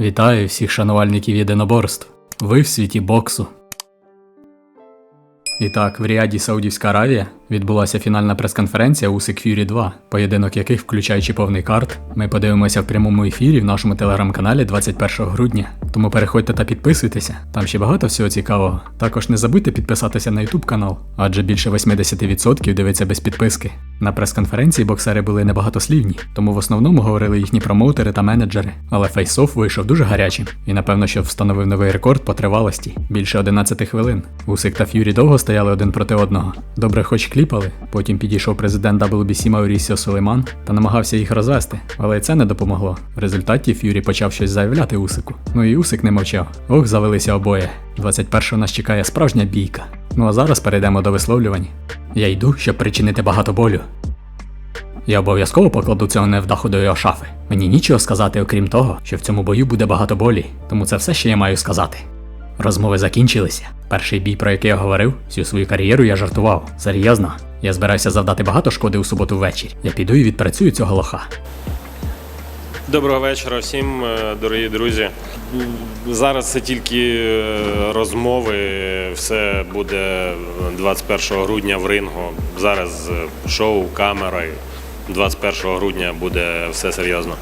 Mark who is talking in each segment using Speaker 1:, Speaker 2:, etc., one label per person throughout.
Speaker 1: Вітаю всіх шанувальників єдиноборств. Ви в світі боксу. І так, в Ріаді Саудівська Аравія відбулася фінальна прес-конференція у Fury 2, поєдинок яких, включаючи повний карт, ми подивимося в прямому ефірі в нашому телеграм-каналі 21 грудня. Тому переходьте та підписуйтеся, там ще багато всього цікавого. Також не забудьте підписатися на YouTube канал, адже більше 80% дивиться без підписки. На прес-конференції боксери були небагатослівні, тому в основному говорили їхні промоутери та менеджери. Але фейсоф вийшов дуже гарячим і напевно, що встановив новий рекорд по тривалості більше 11 хвилин. Усик та Ф'юрі довго стояли один проти одного. Добре, хоч кліпали. Потім підійшов президент WBC Маурісіо Сулейман та намагався їх розвести, але це не допомогло. В результаті Ф'юрі почав щось заявляти Усику. Ну і Усик не мовчав. Ох, завелися обоє. 21-го нас чекає справжня бійка. Ну а зараз перейдемо до висловлювань. Я йду, щоб причинити багато болю. Я обов'язково покладу цього невдаху до його шафи. Мені нічого сказати, окрім того, що в цьому бою буде багато болі, тому це все, що я маю сказати. Розмови закінчилися. Перший бій, про який я говорив, всю свою кар'єру я жартував. Серйозно, я збираюся завдати багато шкоди у суботу ввечері. Я піду і відпрацюю цього лоха.
Speaker 2: Доброго вечора всім, е, дорогі друзі. Зараз це тільки е, розмови. Все буде 21 грудня в рингу. Зараз е, шоу, камери. 21 грудня буде все серйозно.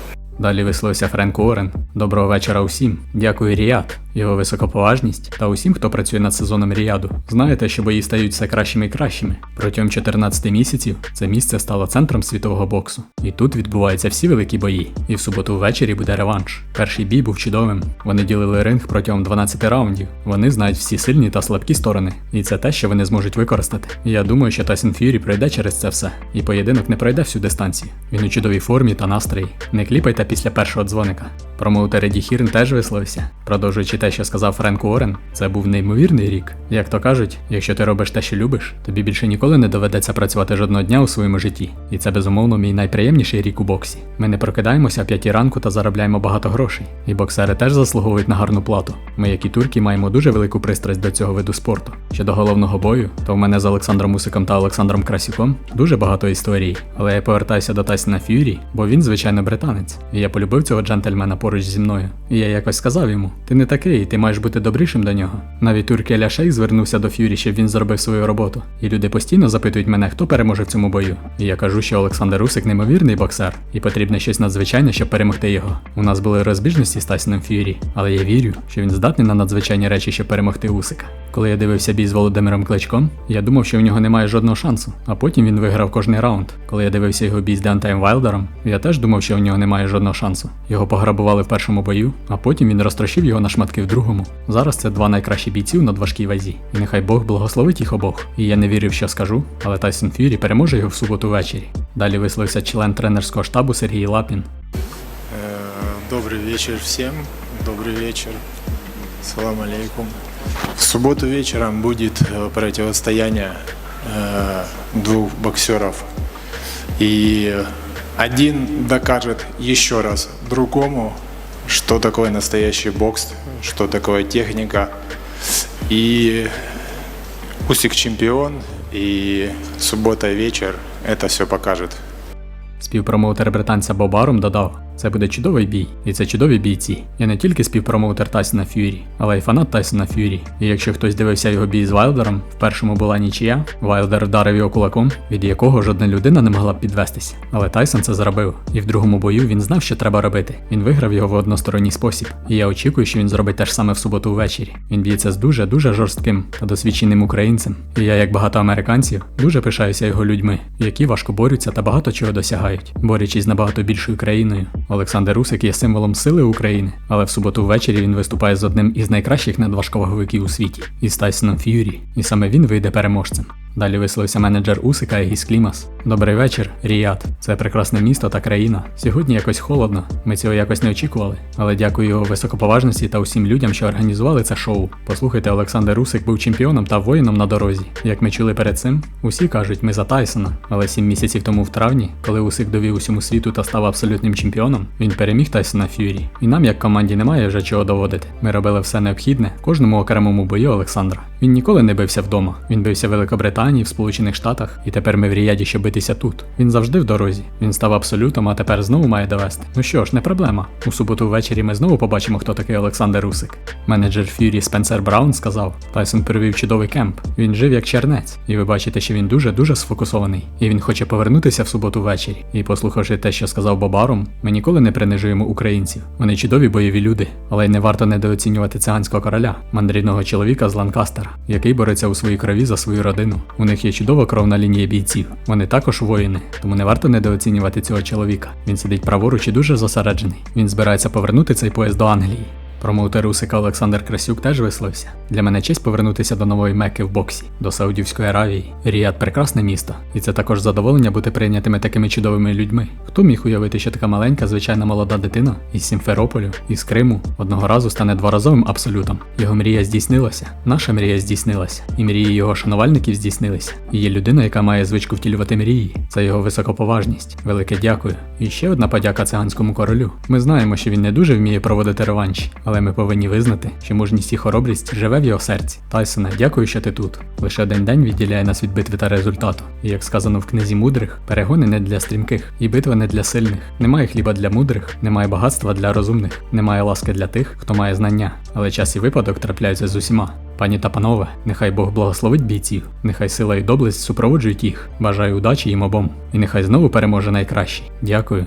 Speaker 1: Далі висловився Френк Уоррен. Доброго вечора усім. Дякую Ріад, його високоповажність та усім, хто працює над сезоном Ріаду. Знаєте, що бої стають все кращими і кращими. Протягом 14 місяців це місце стало центром світового боксу. І тут відбуваються всі великі бої. І в суботу ввечері буде реванш. Перший бій був чудовим. Вони ділили ринг протягом 12 раундів. Вони знають всі сильні та слабкі сторони. І це те, що вони зможуть використати. Я думаю, що Тайсон Ф'юрі пройде через це все. І поєдинок не пройде всю дистанцію. Він у чудовій формі та настрої. Не кліпайте після першого дзвоника. Промоутер Еді Хірн теж висловився. Продовжуючи те, що сказав Френк Уоррен, це був неймовірний рік. Як то кажуть, якщо ти робиш те, що любиш, тобі більше ніколи не доведеться працювати жодного дня у своєму житті. І це безумовно мій найприємніший рік у боксі. Ми не прокидаємося о п'ятій ранку та заробляємо багато грошей. І боксери теж заслуговують на гарну плату. Ми, як і турки, маємо дуже велику пристрасть до цього виду спорту. Щодо головного бою, то в мене з Олександром Усиком та Олександром Красюком дуже багато історій. Але я повертаюся до Тайсона Ф'юрі, бо він, звичайно, британець. І я полюбив цього джентльмена поруч зі мною. І я якось сказав йому: ти не такий, ти маєш бути добрішим до нього. Навіть турки Еля Шейх звернувся до Ф'юрі, щоб він зробив свою роботу. І люди постійно запитують мене, хто переможе в цьому бою. І я кажу, що Олександр Усик неймовірний боксер, і потрібно щось надзвичайне, щоб перемогти його. У нас були розбіжності з Тайсоном Ф'юрі, але я вірю, що він здатний на надзвичайні речі, щоб перемогти Усика. Коли я дивився бій з Володимиром Кличком, я думав, що в нього немає жодного шансу, а потім він виграв кожний раунд. Коли я дивився його бій з Деантаєм Вайлдером, я теж думав, що в нього немає жодного шансу. Його пограбували в першому бою, а потім він розтрощив його на шматки в другому. Зараз це два найкращі бійці у надважкій вазі. І нехай Бог благословить їх обох. І я не вірив, що скажу, але Тайсон Ф'юрі переможе його в суботу ввечері. Далі висловився член тренерського штабу Сергій Лапін.
Speaker 3: Э, Добрый вечер всем. Добрый вечер. Салам алейкум. В субботу вечером будет э, противостояние э, двух боксеров. И один докажет еще раз другому, что такое настоящий бокс, что такое техника. И Усик чемпион, и суббота вечер это все покажет.
Speaker 1: Співпромоутер британця Боб Арум додав: це буде чудовий бій, і це чудові бійці. Я не тільки співпромоутер Тайсона Ф'юрі, але й фанат Тайсона Ф'юрі. І якщо хтось дивився його бій з Вайлдером, в першому була нічия, Вайлдер вдарив його кулаком, від якого жодна людина не могла б підвестися. Але Тайсон це зробив. І в другому бою він знав, що треба робити. Він виграв його в односторонній спосіб. І я очікую, що він зробить те ж саме в суботу ввечері. Він б'ється з дуже дуже жорстким та досвідченим українцем. І я, як багато американців, дуже пишаюся його людьми, які важко борються та багато чого досягають, борючись набагато більшою країною. Олександр Усик є символом сили України, але в суботу ввечері він виступає з одним із найкращих надважковаговиків у світі із Тайсоном Ф'юрі, і саме він вийде переможцем. Далі висловився менеджер Усика Егіс Клімас. Добрий вечір, Ріяд. Це прекрасне місто та країна. Сьогодні якось холодно. Ми цього якось не очікували. Але дякую його високоповажності та усім людям, що організували це шоу. Послухайте, Олександр Усик був чемпіоном та воїном на дорозі. Як ми чули перед цим, усі кажуть, ми за Тайсона. Але сім місяців тому в травні, коли Усик довів усьому світу та став абсолютним чемпіоном, він переміг Тайсона Ф'юрі. І нам, як команді, немає вже чого доводити. Ми робили все необхідне кожному окремому бою Олександра. Він ніколи не бився вдома. Він бився в Великобританії. Британії, в Сполучених Штатах, і тепер ми в Ріяді, щоб битися тут. Він завжди в дорозі. Він став абсолютом, а тепер знову має довести. Ну що ж, не проблема. У суботу ввечері ми знову побачимо, хто такий Олександр Русик. Менеджер Фюрі Спенсер Браун сказав: Тайсон провів чудовий кемп. Він жив як чернець, і ви бачите, що він дуже дуже сфокусований. І він хоче повернутися в суботу ввечері. І послухавши те, що сказав Бобаром, ми ніколи не принижуємо українців. Вони чудові бойові люди, але й не варто недооцінювати циганського короля, мандрівного чоловіка з Ланкастера, який бореться у своїй крові за свою родину. У них є чудова кровна лінія бійців. Вони також воїни, тому не варто недооцінювати цього чоловіка. Він сидить праворуч і дуже зосереджений. Він збирається повернути цей пояс до Англії. Промоутер Русика Олександр Красюк теж висловився. Для мене честь повернутися до нової меки в боксі, до Саудівської Аравії. Ріяд прекрасне місто, і це також задоволення бути прийнятими такими чудовими людьми. Хто міг уявити, що така маленька, звичайна молода дитина із Сімферополю, із Криму одного разу стане дворазовим абсолютом. Його мрія здійснилася, наша мрія здійснилася, і мрії його шанувальників здійснилися. І є людина, яка має звичку втілювати мрії. Це його високоповажність. Велике дякую. І ще одна подяка циганському королю. Ми знаємо, що він не дуже вміє проводити реванші, але ми повинні визнати, що мужність і хоробрість живе в його серці. Тайсоне, дякую, що ти тут. Лише один день відділяє нас від битви та результату. І як сказано в книзі мудрих, перегони не для стрімких, і битва не для сильних. Немає хліба для мудрих, немає багатства для розумних, немає ласки для тих, хто має знання. Але час і випадок трапляються з усіма. Пані та панове, нехай Бог благословить бійців, нехай сила і доблесть супроводжують їх. Бажаю удачі їм обом. І нехай знову переможе найкращий. Дякую.